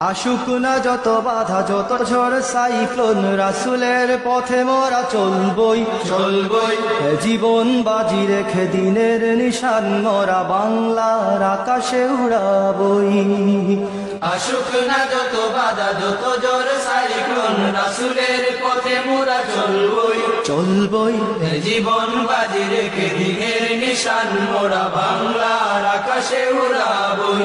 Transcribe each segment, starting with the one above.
আশুক না যত বাধা যত ঝড় সাইক্লোন রাসুলের পথে মোরা চলবই চলবই। জীবন বাজি রেখে দিনের নিশান মোরা বাংলার আকাশে উড়াবই। আসুক না যত বাধা যত জোর সাইক্লোন রাসুলের পথে মোরা চলবই। চলবই। জীবন বাজি রেখে দিনের নিশান মোরা বাংলার আকাশে উড়াবই।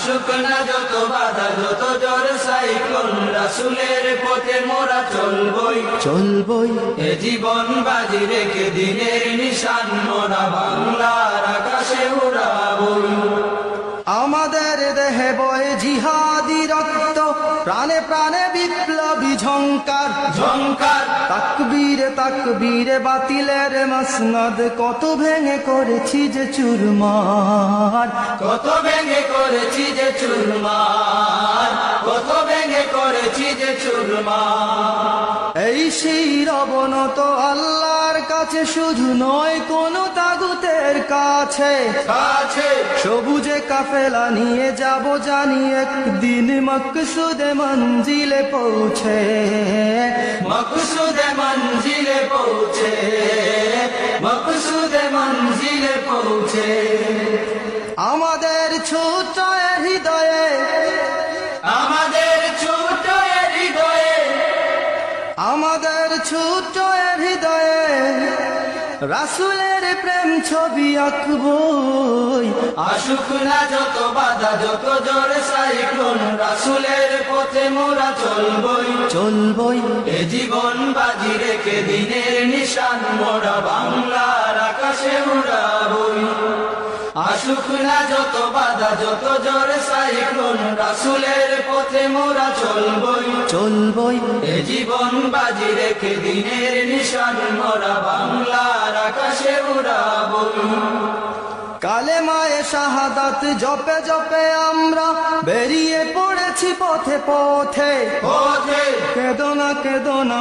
আসুক না যত বাধা যত জোর সাইক্লোন রাসুলের পথে মোরা চলবই। চলবই। এ জীবন বাজি রেখে দিনের নিশান মোরা বাংলার আকাশে উড়াবই। আমাদের দেহে বয়ে জিহাদি রক্ত প্রাণে প্রাণে বিপ্লবী ঝঙ্কার ঝঙ্কার তাকবীরে তাকবীরে বাতিলের মসনদ কত ভেঙে করেছি যে চুরমার। কত ভেঙে করেছি যে চুরমার। কত ভেঙে করেছি যে চুরমার। এই সেই রবনত আল্লাহর কাছে শুধু নয় কোন তাগুতের কাছে। সবুজে কাফেলা নিয়ে যাব জানি একদিন মকসুদে মঞ্জিলে পৌঁছে। মকসুদে মঞ্জিলে পৌঁছে। মকসুদে মঞ্জিলে পৌঁছে। আমাদের ছোট হৃদয়ে। আমাদের ছোট হৃদয়ে। আমাদের ছোট এ হৃদয়ে। রাসুলের প্রেম ছবি আঁকবই। আসুক না যত বাধা যত জোর সাইক্লোন রাসুলের পথে মোরা চলবই। চলবই। এ জীবন বাজি রেখে দিনের নিশান মোরা বাংলার আকাশে উড়াবই আসুক না যত বাধা যত জোর সাইক্লোন রাসুলের পথে মোরা চলবই। চলবই। এ জীবন বাজি রেখে দিনের নিশান মোরা বাংলার আকাশে উড়াবই। কালে মায়ে শাহাদাত জপে জপে আমরা বেরিয়ে পড়েছি পথে পথে। পথে। কেদো না কেদো না।